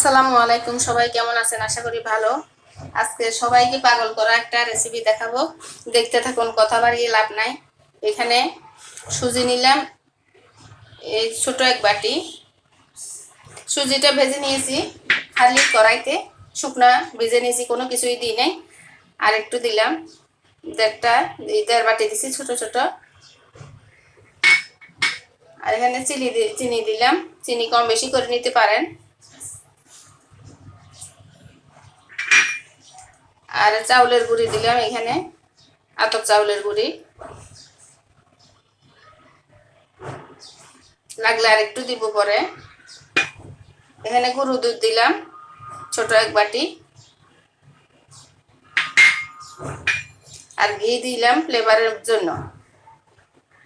আসসালামু আলাইকুম, সবাই কেমন আছেন? আশা করি ভালো। আজকে সবাইকে পাগল করা একটা রেসিপি দেখাবো। দেখতে থাকুন, কথা বাড়িয়ে লাভ নাই। এখানে সুজি নিলাম। এই ছোট এক বাটি। সুজিটা ভেজে নিয়েছি খালি কড়াইতে। শুকনা ভেজে নিয়েছি, কোনো কিছুই দিই নাই। আর একটু দিলাম। দেড়টা দেড় বাটি দিছি ছোট ছোট। আর এখানে চিনি চিনি দিলাম। চিনি কম বেশি করে নিতে পারেন। আর চাউলের গুঁড়ি দিলাম এখানে, আতপ চাউলের গুঁড়ি। লাগলে আর একটু দিব পরে। এখানে গরু দুধ দিলাম, ছোট এক বাটি। আর ঘি দিলাম ফ্লেভারের জন্য।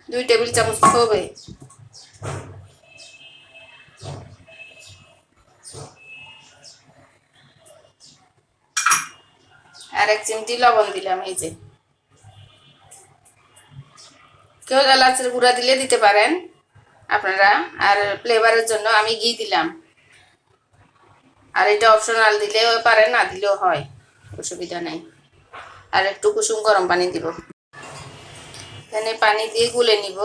দুই টেবিল চামচ হবে। আর এক চিমটি লবণ দিলাম, এই যে। কেউ এলাচের গুঁড়া দিলে দিতে পারেন আপনারা। আর ফ্লেভারের জন্য আমি ঘি দিলাম। আর এটা অপশনাল দিলেও পারেন, না দিলেও হয়। অসুবিধা নেই। আর একটু কুসুম গরম পানি দিব। এখানে পানি দিয়ে গুলে নিব।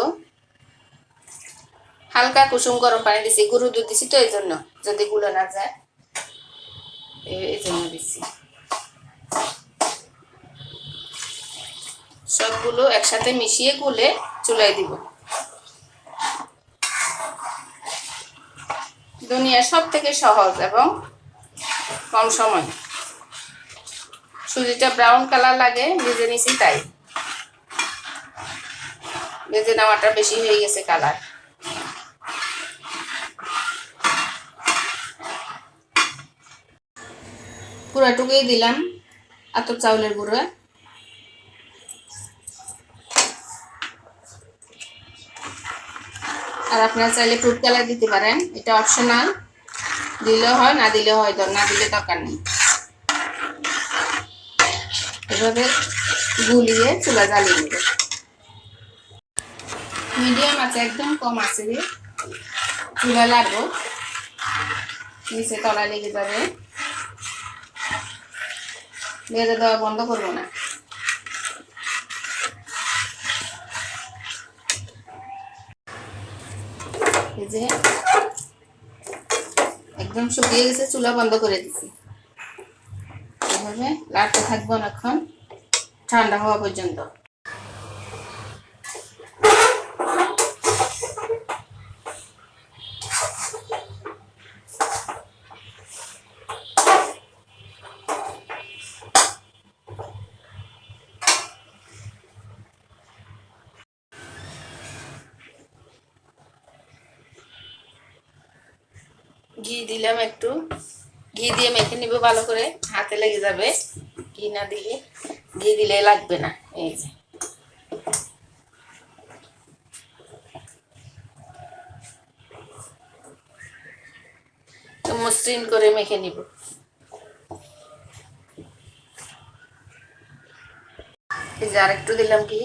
হালকা কুসুম গরম পানি দিছি গরু দুধ দিছি তো, এই জন্য। যদি গুলে না যায় এই এই জন্য দিছি। সবগুলো একসাথে মিশিয়ে গুলে চুলাই দিব। দুনিয়া সব থেকে সহজ এবং কম সময়। সুজিটা ব্রাউন কালার লাগে, ভেজে নিছি তাই। ভেজে নেওয়াটা বেশি হয়ে গেছে কালার। পুরাটুকুই দিলাম আতপ চাউলের গুঁড়ো। আর আপনারা চাইলে ফুড কালার দিতে পারেন। এটা অপশনাল দিলেও হয়, না দিলেও হয়, না দিলে দরকার নেই। এভাবে গুলিয়ে চুলা জ্বালিয়ে নেবে মিডিয়াম আছে, একদম কম আছে রে। চুলা লাগবো। নিচে তলা লেগে যাবে। বেঁধে দেওয়া বন্ধ করব না। যে একদম শুকিয়ে গেছে, চুলা বন্ধ করে দিছি। এভাবে লাড়তে থাকব অনেকক্ষণ, ঠান্ডা হওয়া পর্যন্ত। ঘি দিলাম একটু। ঘি দিয়ে মেখে নিব, ভালো করে হাতে লেগে যাবে। ঘি না দিলে, ঘি দিলে লাগবে না, এই যে। মসৃণ করে মেখে নিব। আর একটু দিলাম ঘি।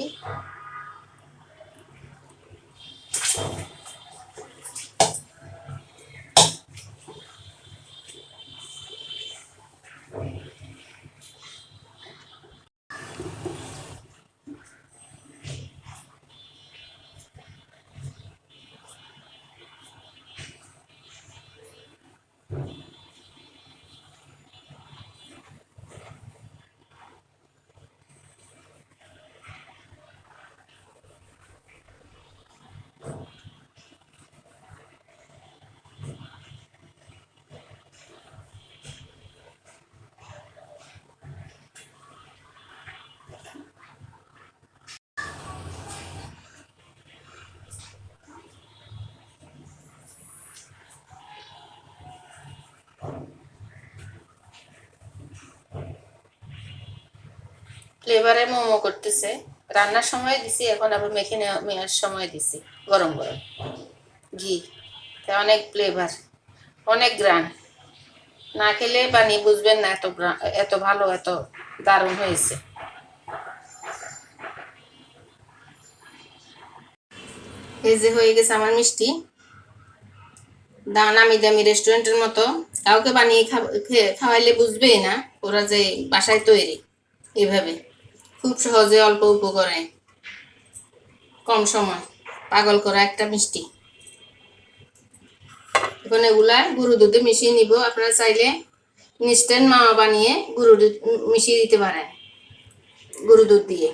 ফ্লেভারে মোমো করতেছে। রান্নার সময় দিছি, এখন আবার মেখে নেওয়া নেওয়ার সময় দিছি, গরম গরম। ঘি, তা অনেক ফ্লেভার অনেক গ্রান না খেলে পানি বুঝবেন না, এত এত ভালো, এত দারুণ হয়েছে। এই যে হয়ে গেছে আমার মিষ্টি। নামি দামি রেস্টুরেন্টের মতো। কাউকে বানিয়ে খাওয়াইলে বুঝবেই না, ওরা যে বাসায় তৈরি, এভাবে। খুব সহজে অল্প উপকরণে। কম সময়। পাগল করা একটা মিষ্টি। এখন এগুলা গরু দুধে মিশিয়ে নিব। আপনারা চাইলে ইনস্ট্যান্ট মাওয়া বানিয়ে গরু দুধ মিশিয়ে দিতে পারেন। গরু দুধ দিয়ে।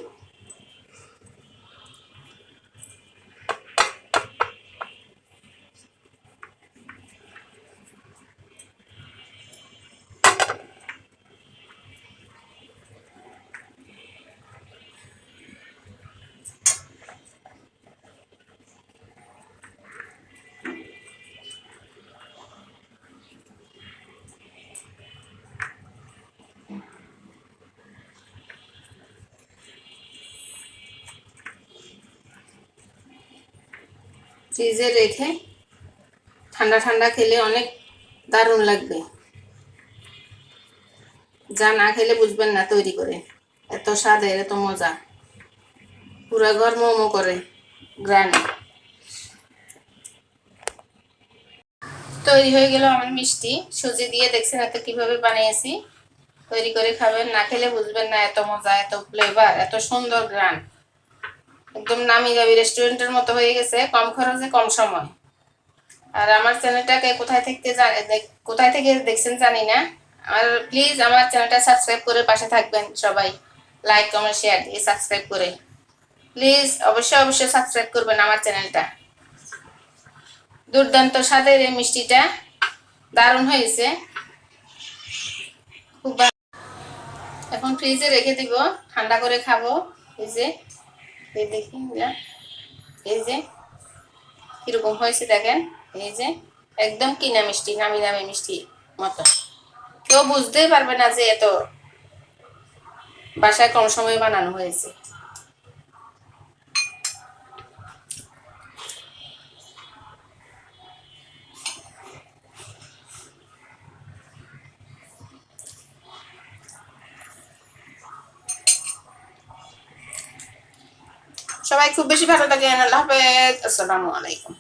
ফ্রিজে রেখে ঠান্ডা ঠান্ডা খেলে অনেক দারুণ লাগবে। যা না খেলে বুঝবেন না তৈরি করে। এত স্বাদের এত মজা। পুরা ঘর মোমো করে, গ্রানে। তৈরি হয়ে গেল আমার মিষ্টি। সুজি দিয়ে দেখছেন এত কীভাবে বানিয়েছি। তৈরি করে খাবেন, না খেলে বুঝবেন না এত মজা, এত ফ্লেভার এত সুন্দর গ্রান। একদম নামি দামি রেস্টুরেন্টের মতো হয়ে গেছে, কম খরচে কম সময়। আর আমার চ্যানেলটাকে কোথায় থেকে কোথায় থেকে দেখছেন জানি না। আর প্লিজ আমার চ্যানেলটা সাবস্ক্রাইব করে পাশে থাকবেন সবাই। লাইক কমেন্ট শেয়ার দিয়ে সাবস্ক্রাইব করে। প্লিজ অবশ্যই অবশ্যই সাবস্ক্রাইব করবেন আমার চ্যানেলটা। দুর্দান্ত স্বাদের এই মিষ্টিটা। দারুণ হয়েছে। খুব এখন ফ্রিজে রেখে দিব। ঠান্ডা করে খাব। এই যে দেখি, এই যে, কীরকম হয়েছে দেখেন, এই যে, একদম কিনা মিষ্টি, নামি দামি মিষ্টি মতো। কেউ বুঝতেই পারবে না যে এত বাসায় কম সময়ে বানানো হয়েছে। সবাই খুব বেশি ভালো থাকেন আল্লাহ হাফেজ আসসালামু আলাইকুম।